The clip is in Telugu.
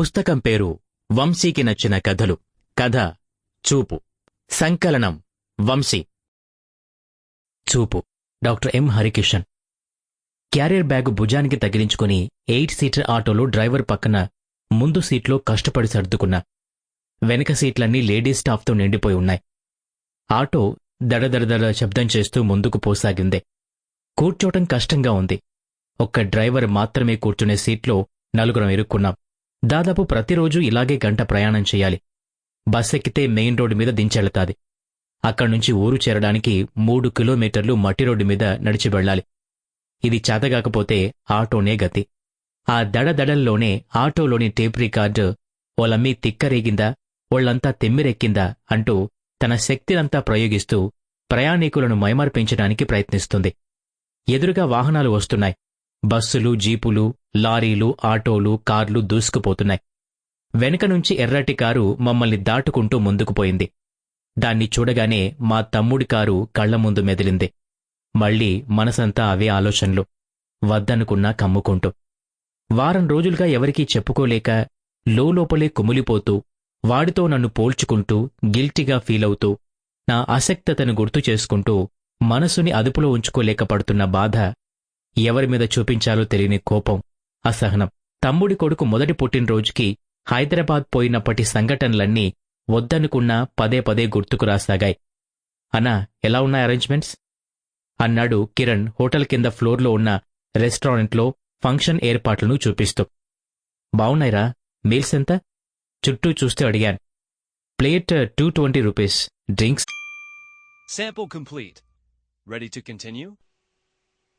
పుస్తకం పేరు వంశీకి నచ్చిన కథలు. కథ చూపు. సంకలనం వంశీ. చూపు. Doctor M Harikishan. Carrier bag భుజానికి తగిలించుకుని ఎయిట్ సీటర్ ఆటోలో డ్రైవర్ పక్కన ముందు సీట్లో కష్టపడి సర్దుకున్నా. వెనక సీట్లన్నీ లేడీస్ స్టాఫ్తో నిండిపోయి ఉన్నాయి. ఆటో దడదడదడ శబ్దం చేస్తూ ముందుకు పోసాగిందే. కూర్చోటం కష్టంగా ఉంది. ఒక్క డ్రైవర్ మాత్రమే కూర్చునే సీట్లో నలుగురం ఇరుక్కున్నాం. దాదాపు ప్రతిరోజు ఇలాగే గంట ప్రయాణం చేయాలి. బస్ ఎక్కితే మెయిన్ రోడ్డు మీద దించెళ్తాది. అక్కడ్నుంచి ఊరు చేరడానికి మూడు కిలోమీటర్లు మట్టి రోడ్డు మీద నడిచి వెళ్ళాలి. ఇది చేతగాకపోతే ఆటోనే గతి. ఆ దడదడల్లోనే ఆటోలోని టేప్ రికార్డు ఓలమ్మీ తిక్కరేగిందా? ఒళ్ళంతా తెమ్మిరెక్కిందా? అంటూ తన శక్తినంతా ప్రయోగిస్తూ ప్రయాణికులను మైమర్పించడానికి ప్రయత్నిస్తుంది. ఎదురుగా వాహనాలు వస్తున్నాయి. బస్సులు జీపులు లారీలు ఆటోలు కార్లు దూసుకుపోతున్నాయి. వెనుక నుంచి ఎర్రటి కారు మమ్మల్ని దాటుకుంటూ ముందుకు పోయింది. దాన్ని చూడగానే మా తమ్ముడి కారు కళ్ళ ముందు మెదిలింది. మళ్ళీ మనసంతా అవే ఆలోచనలు. వద్దనుకున్నా కమ్ముకుంటూ. వారం రోజులుగా ఎవరికీ చెప్పుకోలేక లోపలే కుమిలిపోతూ వాడితో నన్ను పోల్చుకుంటూ గిల్టీగా ఫీలవుతూ నా అసక్తతను గుర్తు చేసుకుంటూ మనసుని అదుపులో ఉంచుకోలేక పడుతున్న బాధ ఎవరి మీద చూపించాలో తెలియని కోపం. అసహనం. తమ్ముడి కొడుకు మొదటి పుట్టినరోజుకి హైదరాబాద్ పోయినప్పటి సంఘటనలన్నీ వద్దనుకున్నా పదే పదే గుర్తుకు రాసాగాయి. అన్నా ఎలా ఉన్నాయి అరేంజ్మెంట్స్? అన్నాడు కిరణ్ హోటల్ కింద ఫ్లోర్లో ఉన్న రెస్టారెంట్లో ఫంక్షన్ ఏర్పాట్లను చూపిస్తూ. బావున్నాయిరా మీల్స్ ఎంత? చుట్టూ చూస్తూ అడిగాను. Plate two twenty rupees drinks. Sample complete. Ready to continue?